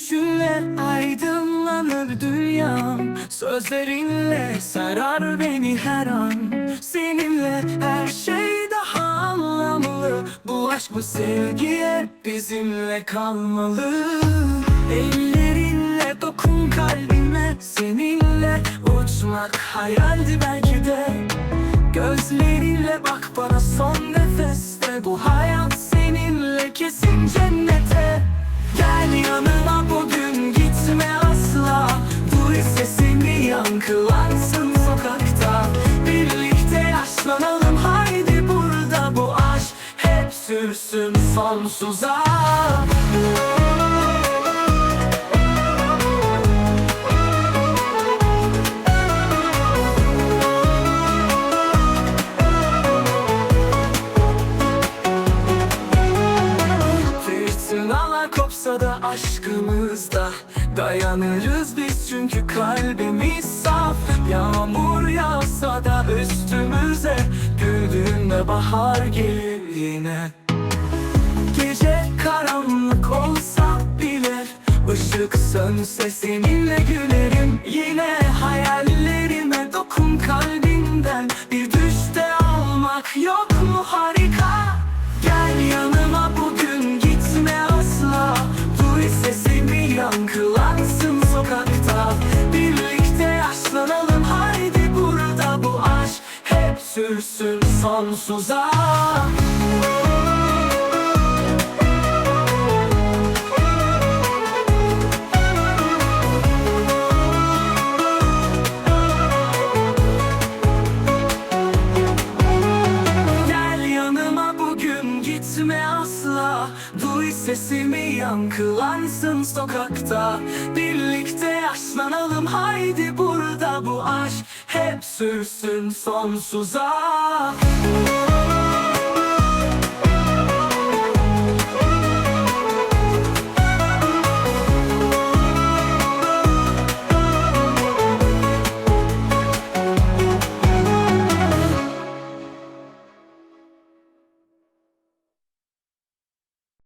Gülüşünle aydınlanır dünyam. Sözlerinle sarar beni her an. Seninle her şey daha anlamlı. Bu aşk bu sevgiye bizimle kalmalı. Ellerinle dokun kalbime. Seninle uçmak hayaldi belki de. Gözlerinle bak bana son nefeste. Bu hayat seninle kesin cennete sürsün sonsuza. Fırtınalar aşkımızda Dayanırız biz çünkü kalbimiz saf. Yağmur yağsa da üstümüze Güldüğünde bahar gelir yine Gece karanlık olsa bile ışık sönse seninle gülerim. Yine hayallerime dokun kalbinden Bir düşte almak yok mu harika? Gel yanıma bugün gitme asla. Duy sesimi yankılansın sokakta. Birlikte yaşlanalım haydi burada Bu aşk hep sürsün sonsuza bugün gitme asla. Duy sesimi yankılansın sokakta. Birlikte yaşlanalım haydi burada Bu aşk hep sürsün sonsuza